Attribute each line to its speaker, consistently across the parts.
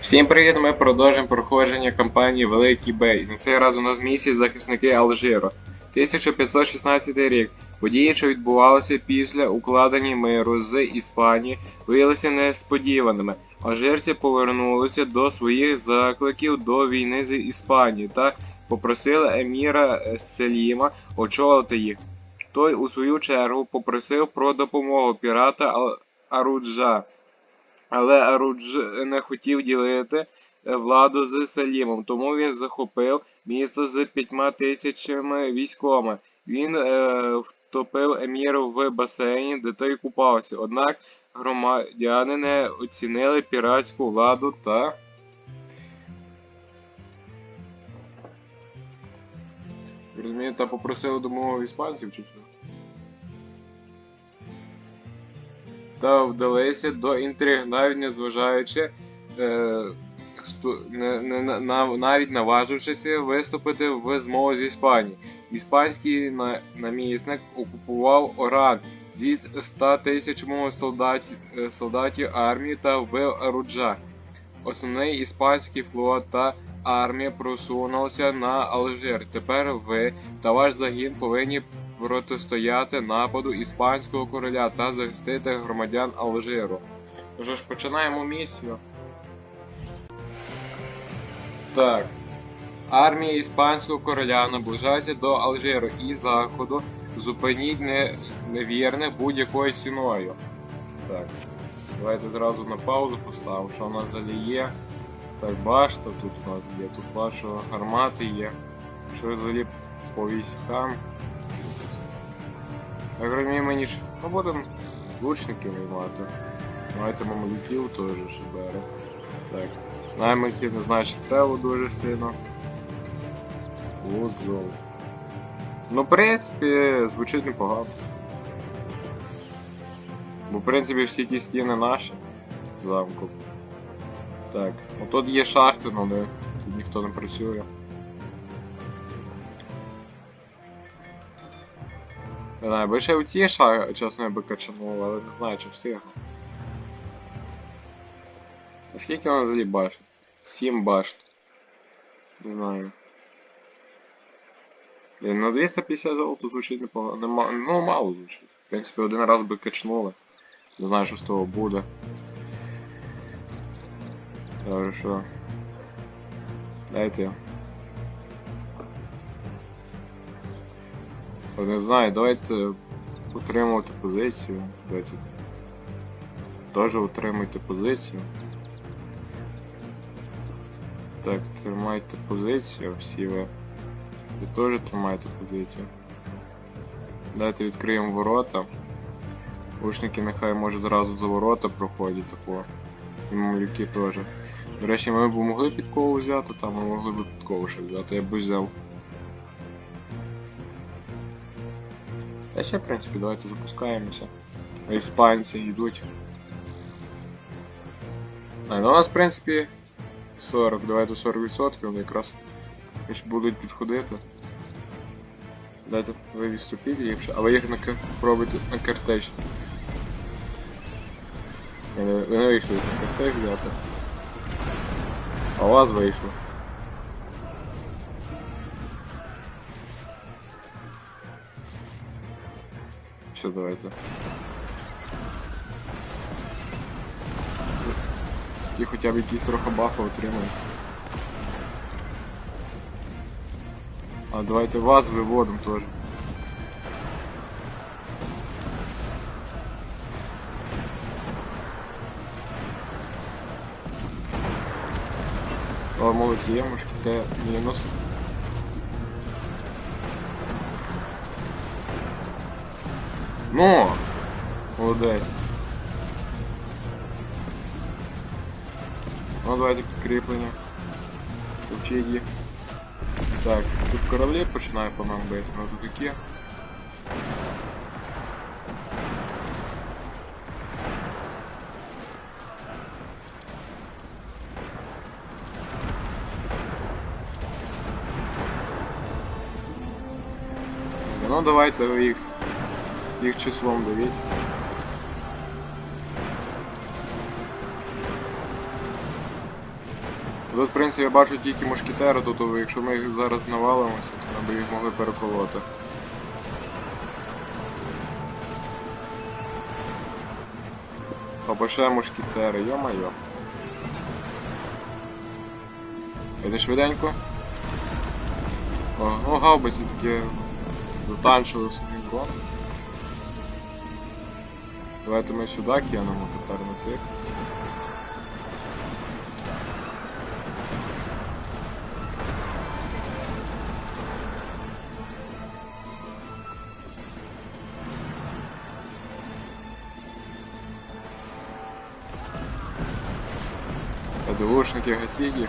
Speaker 1: Всім привіт! Ми продовжуємо проходження кампанії Великий Бей. На цей раз у нас місії захисники Алжиру. 1516 рік. Події, що відбувалися після укладення миру з Іспанії, виявилися несподіваними. Алжирці повернулися до своїх закликів до війни з Іспанією та попросили еміра Селіма очолити їх. Той, у свою чергу, попросив про допомогу пірата Аруджа. Але Арудж не хотів ділити е, владу з Салімом, тому він захопив місто з п'ятьма тисячами військовими. Він е, втопив емір в басейні, де той купався. Однак громадяни не оцінили піратську владу та. Розумієте, та попросили допомогу іспанців чи що? Та вдалися до інтриг, навіть е, не, на- на, навіть наважившися виступити в змову з Іспанії. Іспанський на, намісник окупував Оран зі 100 тисячами солдатів, е, солдатів армії та вбив Аруджа. Основний іспанський флот та армія просунулися на Алжир. Тепер ви та ваш загін повинні протистояти нападу іспанського короля та захистити громадян Алжиру. Тож ж починаємо місію. Так. Армія іспанського короля наближається до Алжиру і заходу. Зупиніть не, невірне будь-якою ціною. Так. Давайте зразу на паузу поставимо, що у нас взагалі є. Так, башта тут у нас є, тут бачу гармати є. Що взагалі по військам. Ми ніч... Ну будемо лучників мати. Давайте мамалюків теж бере. Так. Найманців не знаю, чи треба дуже сильно. Лудзол. Ну, в принципі, звучить непогано. Бо, в принципі, всі ті стіни наші замку. Так, ну тут є шахти, але тут ніхто не працює. Не знаю, бо ще у ті ша, чесно, я би качанув, але не знаю, чи встиг. Скільки воно взагалі башт? Сім башт. Не знаю. Блін, на 250 золота звучить непогано. Нема... Ну, мало звучить. В принципі, один раз би качнули. Не знаю, що з того буде. Добре, що. Дайте. Не знаю, давайте утримувати позицію. Давайте. Теж утримуйте позицію. Так, тримайте позицію, всі ви. Ви теж тримайте позицію. Давайте відкриємо ворота. Лучники нехай може зразу за ворота проходять такого. І малюки теж. До речі, ми б могли підкову взяти, там ми могли б підкову ще взяти, я б взяв. Та в принципі, давайте запускаємося. Іспанці йдуть. А, ну у нас, в принципі, 40, давайте 40%, вони якраз будуть підходити. Дайте ви відступіть ще, але їх на пробуйте на картеч. Ви не- не вийшли на картеч взяти. А у вас вийшло. все, давайте. Ті хоча б якісь трохи бафа отримають. А давайте вас виводимо теж. О, молодці, я мушки Т-90. Но! Молодец. Ну, давайте подкреплення. Ковчеги. Так, тут кораблі починає по нам бейс, но тут какие. Ну давайте їх їх числом давіть. Тут, в принципі, я бачу тільки мушкетери, тут якщо ми їх зараз навалимося, то ми б їх могли переколоти. Або ще мушкетери, йо-майо. Іди швиденько. О, ну гаубиці такі затанчили собі. Давайте ми сюди кинемо тепер на цих. ПДУшники гасіть їх.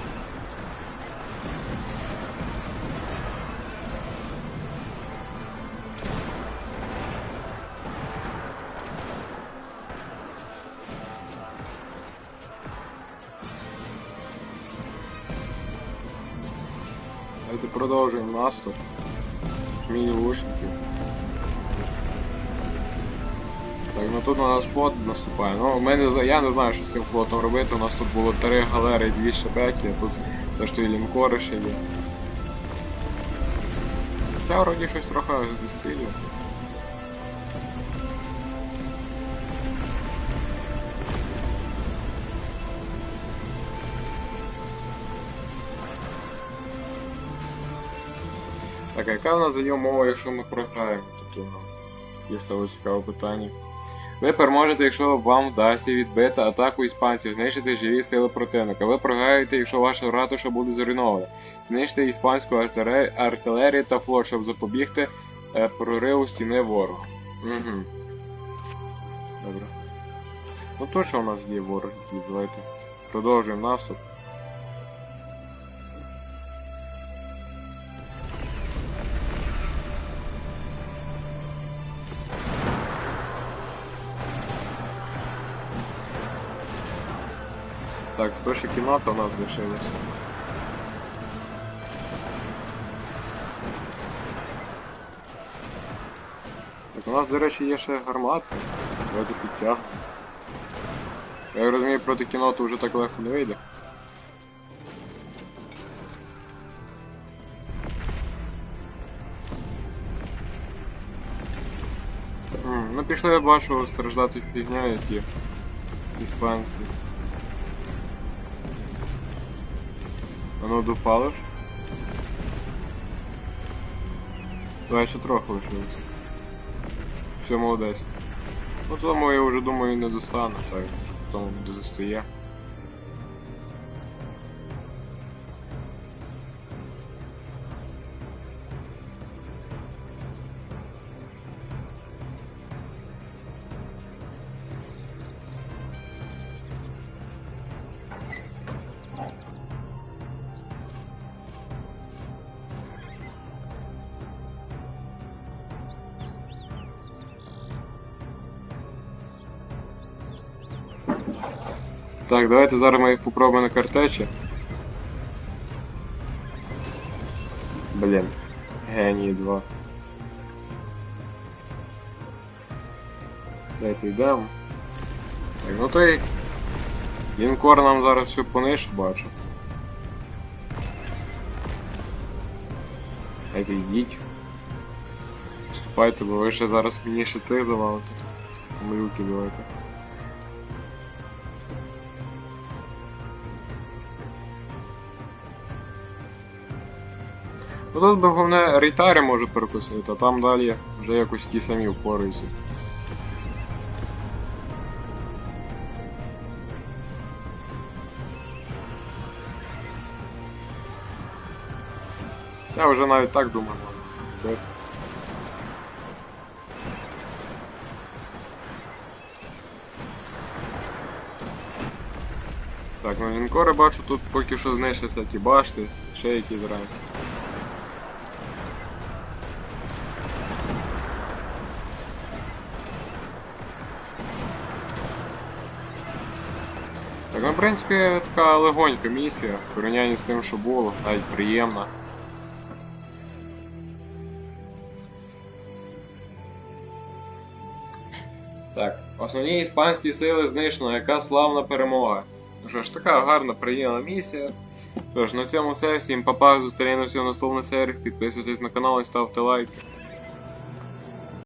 Speaker 1: Давайте продовжуємо наступ. Міні-лушники. Так, ну тут у нас флот наступає. Ну, ми я не знаю, що з цим флотом робити. У нас тут було три галери і дві шебеки, а тут все ж то і лінкори ще є. Хоча вроді щось трохи відстрілює. Так, яка в нас є умова, якщо ми програємо? Тобто, ну, таке стало цікаве питання. Ви переможете, якщо вам вдасться відбити атаку іспанців, знищити живі сили противника. Ви програєте, якщо ваша ратуша буде зруйнована. Знищити іспанську артилерію та флот, щоб запобігти е, прориву стіни ворога. Угу. Добре. Ну точно у нас є ворог, давайте. Продовжуємо наступ. Хто ще кімната у нас лишилася? Так, у нас, до речі, є ще гармати. Давайте підтягнемо. Я розумію, проти кіноту вже так легко не вийде. Ну пішли, я бачу, страждати фігня ці іспанці. А ну допалиш? Давай ще трохи лишилось. Все, молодець. Ну тому я вже думаю не достану, так, тому не достає. Так, давайте зараз ми попробуємо на картечі. Блін. Генії 2. Давайте йдемо. Так, ну той. Лінкор нам зараз все понише бачу. Давайте йдіть. Вступайте, бо ви ще зараз мені ще тих завалите. Малюки давайте. Ну тут би головне рейтарі може перекусити, а там далі вже якось ті самі впораються. Я вже навіть так думаю. Так, ну лінкори бачу, тут поки що знищаться ті башти, ще якісь грають. Принципі, така легонька місія, в порівнянні з тим, що було, навіть приємна. Так, основні іспанські сили знищено, яка славна перемога. Ну ж, така гарна, приємна місія. Тож, на цьому все. Всім папа, зустрінемося в наступних серіях. Підписуйтесь на канал і ставте лайки.